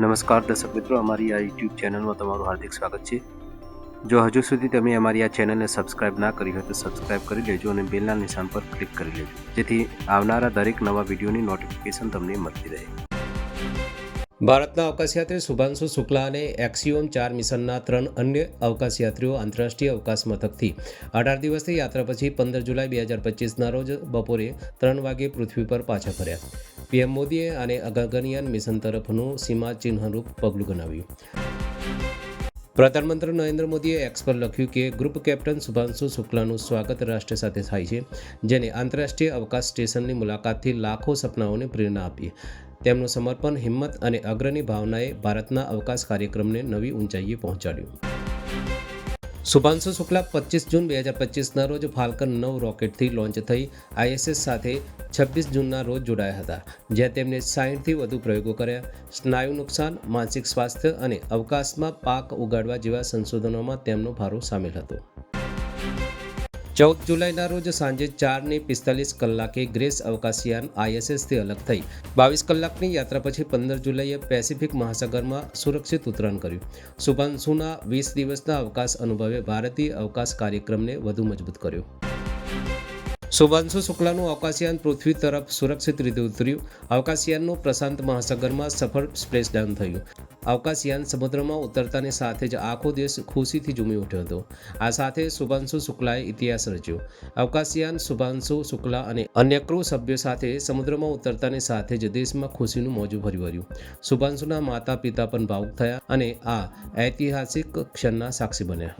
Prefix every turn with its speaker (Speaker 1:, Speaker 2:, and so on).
Speaker 1: નમસ્કાર દર્શક મિત્રો, અમારી આ યુટ્યુબ ચેનલમાં તમારું હાર્દિક સ્વાગત છે. જો હજુ સુધી તમે અમારી આ ચેનલને સબસ્ક્રાઇબ ના કરી હોય તો સબસ્ક્રાઇબ કરી લેજો અને બેલના નિશાન પર ક્લિક કરી લેજો, જેથી આવનારા દરેક નવા વિડીયોની નોટિફિકેશન તમને મળતી રહે. ભારતના અવકાશયાત્રી શુભાંશુ શુક્લા અને એક્સિયોમ ચાર મિશનના ત્રણ અન્ય અવકાશયાત્રીઓ આંતરરાષ્ટ્રીય અવકાશ મથકથી અઢાર દિવસની યાત્રા પછી પંદર જુલાઈ બે હજાર પચીસના રોજ બપોરે ત્રણ વાગે પૃથ્વી પર પાછા ફર્યા. પીએમ મોદીએ આને અગગનયાન મિશન તરફનું સીમાચિહ્નરૂપ પગલું ગણાવ્યું. પ્રધાનમંત્રી નરેન્દ્ર મોદીએ એક્સ પર લખ્યું કે, ગ્રુપ કેપ્ટન શુભાંશુ શુક્લાનું સ્વાગત રાષ્ટ્ર સાથે થાય છે, જેને આંતરરાષ્ટ્રીય અવકાશ સ્ટેશનની મુલાકાતથી લાખો સપનાઓને પ્રેરણા આપી તેમનું સમર્પણ, હિંમત અને અગ્રની ભાવનાએ ભારતના અવકાશ કાર્યક્રમને નવી ઊંચાઈએ પહોંચાડ્યું. શુભાંશુ શુક્લા પચીસ જૂન બે હજાર પચીસના રોજ ફાલ્કન નવ રોકેટથી લોન્ચ થઈ આઈએસએસ સાથે છવ્વીસ જૂનના રોજ જોડાયા હતા, જ્યાં તેમણે સાહીઠથી વધુ પ્રયોગો કર્યા. સ્નાયુ નુકસાન, માનસિક સ્વાસ્થ્ય અને અવકાશમાં પાક ઉગાડવા જેવા સંશોધનોમાં તેમનો ભારો સામેલ હતો. ચૌદ જુલાઈના રોજ સાંજે ચારની પિસ્તાલીસ કલાકે ગ્રેસ અવકાશયાન આઈએસએસથી અલગ થઈ બાવીસ કલાકની યાત્રા પછી પંદર જુલાઈએ પેસિફિક મહાસાગરમાં સુરક્ષિત ઉતરાણ કર્યું. શુભાંશુના વીસ દિવસના અવકાશ અનુભવે ભારતીય અવકાશ કાર્યક્રમને વધુ મજબૂત કર્યો. શુભાંશુ શુક્લાનું અવકાશયાન પૃથ્વી તરફ સુરક્ષિત રીતે ઉતર્યું. અવકાશયાનનું પ્રશાંત મહાસાગરમાં સફળ સ્પ્લેશડાઉન થયું. અવકાશયાન સમુદ્રમાં ઉતરતાની સાથે જ આખો દેશ ખુશીથી ઝૂમી ઉઠ્યો હતો. આ સાથે શુભાંશુ શુક્લાએ ઇતિહાસ રચ્યો. અવકાશયાન, શુભાંશુ શુક્લા અને અન્ય ક્રૂ સભ્યો સાથે સમુદ્રમાં ઉતરતાની સાથે જ દેશમાં ખુશીનું મોજું ભરી વળ્યું. શુભાંશુના માતા પિતા પણ ભાવુક થયા અને આ ઐતિહાસિક ક્ષણના સાક્ષી બન્યા.